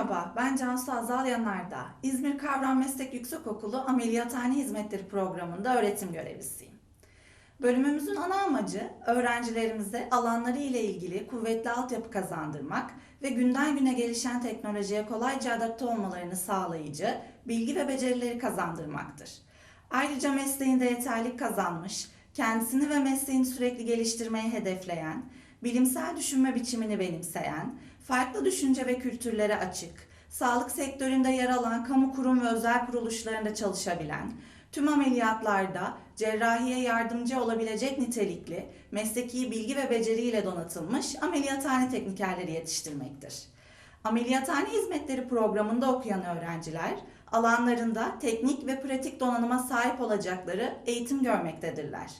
Merhaba, ben Cansu Azal Yanardağ. İzmir Kavram Meslek Yüksekokulu Ameliyathane Hizmetleri Programı'nda öğretim görevlisiyim. Bölümümüzün ana amacı öğrencilerimize alanları ile ilgili kuvvetli altyapı kazandırmak ve günden güne gelişen teknolojiye kolayca adapte olmalarını sağlayıcı bilgi ve becerileri kazandırmaktır. Ayrıca mesleğinde yeterlik kazanmış, kendisini ve mesleğini sürekli geliştirmeyi hedefleyen, bilimsel düşünme biçimini benimseyen, farklı düşünce ve kültürlere açık, sağlık sektöründe yer alan kamu kurum ve özel kuruluşlarında çalışabilen, tüm ameliyatlarda cerrahiye yardımcı olabilecek nitelikli, mesleki bilgi ve beceriyle donatılmış ameliyathane teknikerleri yetiştirmektir. Ameliyathane hizmetleri programında okuyan öğrenciler, alanlarında teknik ve pratik donanıma sahip olacakları eğitim görmektedirler.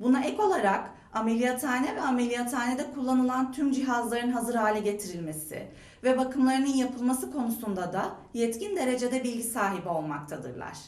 Buna ek olarak ameliyathane ve ameliyathanede kullanılan tüm cihazların hazır hale getirilmesi ve bakımlarının yapılması konusunda da yetkin derecede bilgi sahibi olmaktadırlar.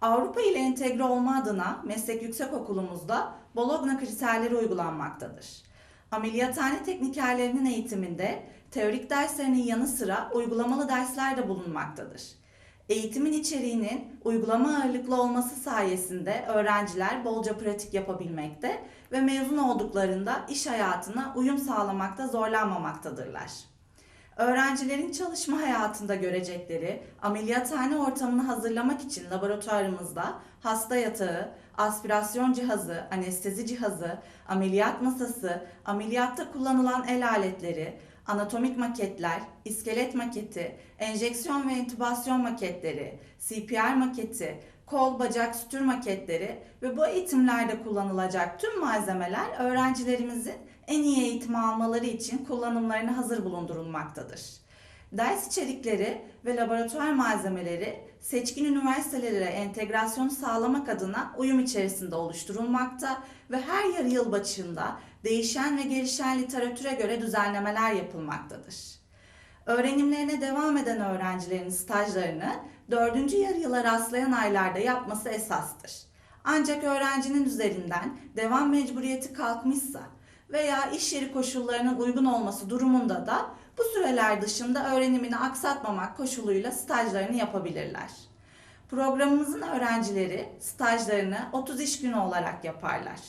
Avrupa ile entegre olma adına meslek yüksekokulumuzda Bologna kriterleri uygulanmaktadır. Ameliyathane teknikerlerinin eğitiminde teorik derslerinin yanı sıra uygulamalı dersler de bulunmaktadır. Eğitimin içeriğinin uygulama ağırlıklı olması sayesinde öğrenciler bolca pratik yapabilmekte ve mezun olduklarında iş hayatına uyum sağlamakta zorlanmamaktadırlar. Öğrencilerin çalışma hayatında görecekleri ameliyathane ortamını hazırlamak için laboratuvarımızda hasta yatağı, aspirasyon cihazı, anestezi cihazı, ameliyat masası, ameliyatta kullanılan el aletleri, anatomik maketler, iskelet maketi, enjeksiyon ve entübasyon maketleri, CPR maketi, kol bacak sütür maketleri ve bu eğitimlerde kullanılacak tüm malzemeler öğrencilerimizin en iyi eğitim almaları için kullanımlarına hazır bulundurulmaktadır. Ders içerikleri ve laboratuvar malzemeleri seçkin üniversitelere entegrasyonu sağlamak adına uyum içerisinde oluşturulmakta ve her yarı yıl başında değişen ve gelişen literatüre göre düzenlemeler yapılmaktadır. Öğrenimlerine devam eden öğrencilerin stajlarını dördüncü yarı yıla rastlayan aylarda yapması esastır. Ancak öğrencinin üzerinden devam mecburiyeti kalkmışsa veya iş yeri koşullarının uygun olması durumunda da bu süreler dışında öğrenimini aksatmamak koşuluyla stajlarını yapabilirler. Programımızın öğrencileri stajlarını 30 iş günü olarak yaparlar.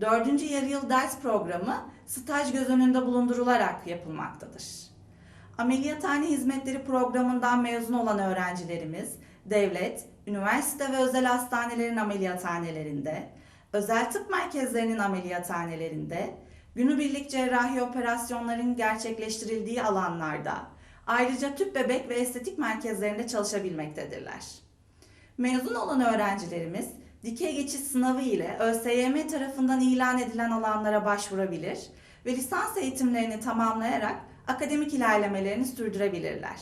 Dördüncü yarı yıl ders programı staj göz önünde bulundurularak yapılmaktadır. Ameliyathane hizmetleri programından mezun olan öğrencilerimiz devlet, üniversite ve özel hastanelerin ameliyathanelerinde, özel tıp merkezlerinin ameliyathanelerinde, günübirlik cerrahi operasyonların gerçekleştirildiği alanlarda, ayrıca tüp bebek ve estetik merkezlerinde çalışabilmektedirler. Mezun olan öğrencilerimiz dikey geçiş sınavı ile ÖSYM tarafından ilan edilen alanlara başvurabilir ve lisans eğitimlerini tamamlayarak akademik ilerlemelerini sürdürebilirler.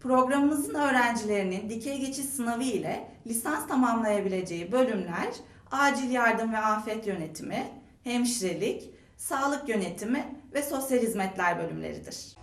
Programımızın öğrencilerinin dikey geçiş sınavı ile lisans tamamlayabileceği bölümler acil yardım ve afet yönetimi, hemşirelik, sağlık yönetimi ve sosyal hizmetler bölümleridir.